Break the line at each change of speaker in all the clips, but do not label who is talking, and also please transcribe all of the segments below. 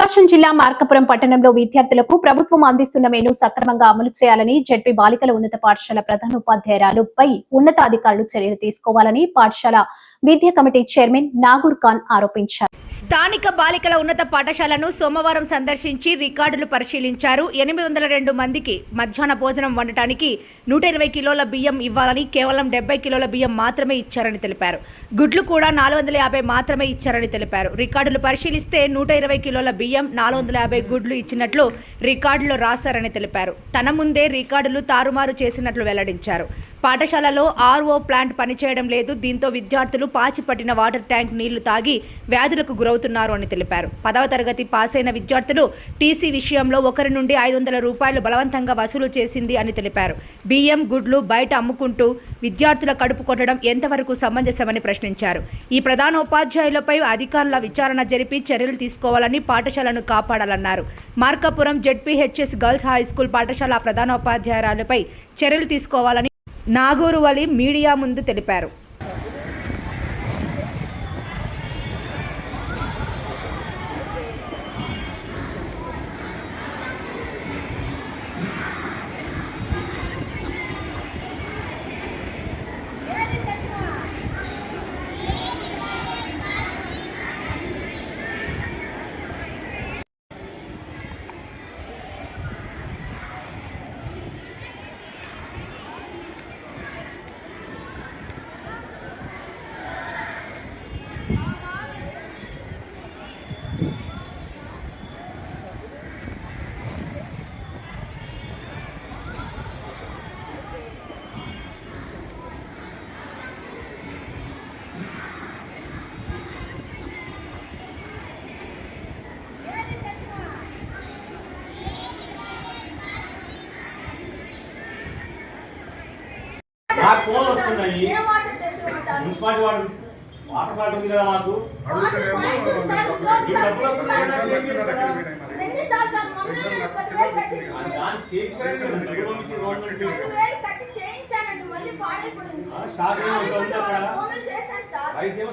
ప్రకాశం జిల్లా మార్కపురం పట్టణంలో విద్యార్థులకు ప్రభుత్వం అందిస్తున్న మెను సక్రమంగా అమలు చేయాలని జడ్పీ బాలికల ఉన్నత పాఠశాల ప్రధాన ఉపాధ్యాయురాలుపై ఉన్నతాధికారులు చర్యలు తీసుకోవాలని పాఠశాల విద్యా కమిటీ చైర్మన్ నాగూర్ ఖాన్ ఆరోపించారు.
స్థానిక బాలికల ఉన్నత పాఠశాలను సోమవారం సందర్శించి రికార్డులు పరిశీలించారు. ఎనిమిది వందల రెండు మందికి మధ్యాహ్న భోజనం వండటానికి నూట ఇరవై కిలోల బియ్యం ఇవ్వాలని కేవలం డెబ్బై కిలోల బియ్యం మాత్రమే ఇచ్చారని తెలిపారు. గుడ్లు కూడా నాలుగు వందల యాభై మాత్రమే ఇచ్చారని తెలిపారు. రికార్డులు పరిశీలిస్తే నూట ఇరవై కిలోల బియ్యం నాలుగు వందల యాభై గుడ్లు ఇచ్చినట్లు రికార్డులో రాశారని తెలిపారు. తన ముందే రికార్డులు తారుమారు చేసినట్లు వెల్లడించారు. పాఠశాలలో ఆర్ఓ ప్లాంట్ పనిచేయడం లేదు. దీంతో విద్యార్థులు పాచిపట్టిన వాటర్ ట్యాంక్ నీళ్ళు తాగి వ్యాధులకు గురవుతున్నారు అని తెలిపారు. పదవ తరగతి పాస్ అయిన విద్యార్థులు టీసీ విషయంలో ఒకరి నుండి ఐదు వందల రూపాయలు బలవంతంగా వసూలు చేసింది అని తెలిపారు. బియ్యం గుడ్లు బయట అమ్ముకుంటూ విద్యార్థుల కడుపు కొట్టడం ఎంతవరకు సమంజసమని ప్రశ్నించారు. ఈ ప్రధాన ఉపాధ్యాయులపై అధికారుల విచారణ జరిపి చర్యలు తీసుకోవాలని పాఠశాలను కాపాడాలన్నారు. Markapuram ZPHS girls high school పాఠశాల ప్రధానోపాధ్యాయురాలపై చర్యలు తీసుకోవాలని నాగూరు వలి మీడియా ముందు తెలిపారు.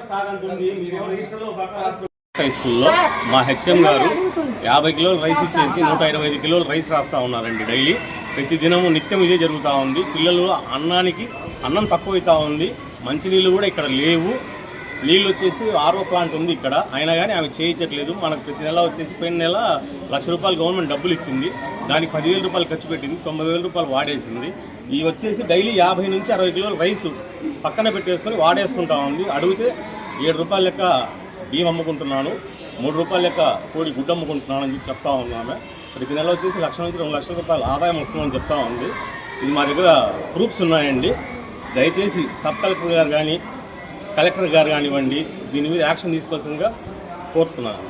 స్టాక్ అంత ఉంది. మీరేమో రిజిస్టర్లో పక్క రాస్తున్నారు.
హై స్కూల్లో మా హెచ్ఎం గారు యాభై కిలోలు రైస్ ఇచ్చేసి నూట ఇరవై ఐదు కిలోలు రైస్ రాస్తా ఉన్నారండి డైలీ. ప్రతి దినము నిత్యం ఇదే జరుగుతూ ఉంది. పిల్లలు అన్నానికి అన్నం తక్కువ అవుతా ఉంది మంచినీళ్ళు కూడా ఇక్కడ లేవు. నీళ్ళు వచ్చేసి ఆర్ఓ ప్లాంట్ ఉంది ఇక్కడ. అయినా కానీ ఆమె చేయించట్లేదు. మనకు ప్రతి నెల వచ్చేసి పోయిన నెల లక్ష రూపాయలు గవర్నమెంట్ డబ్బులు ఇచ్చింది. దానికి పదివేల రూపాయలు ఖర్చు పెట్టింది. తొంభై వేల రూపాయలు వాడేసింది. ఈ వచ్చేసి డైలీ యాభై నుంచి అరవై కిలోలు రైస్ పక్కన పెట్టేసుకొని వాడేసుకుంటా ఉంది. అడిగితే ఏడు రూపాయల లెక్క బియ్యం అమ్ముకుంటున్నాను. మూడు రూపాయల లెక్క కోడి గుడ్డు అమ్ముకుంటున్నాను అని చెప్పి చెప్తా ఉంది ఆమె. ప్రతి నెల వచ్చేసి లక్ష నుంచి రెండు లక్షల రూపాయలు ఆదాయం వస్తుందని చెప్తా ఉంది. ఇది మా దగ్గర ప్రూఫ్స్ ఉన్నాయండి. దయచేసి సబ్ కలెక్టర్ గారు కానీ కలెక్టర్ గారు కానివ్వండి దీని మీద యాక్షన్ తీసుకోవాల్సిందిగా కోరుతున్నాను.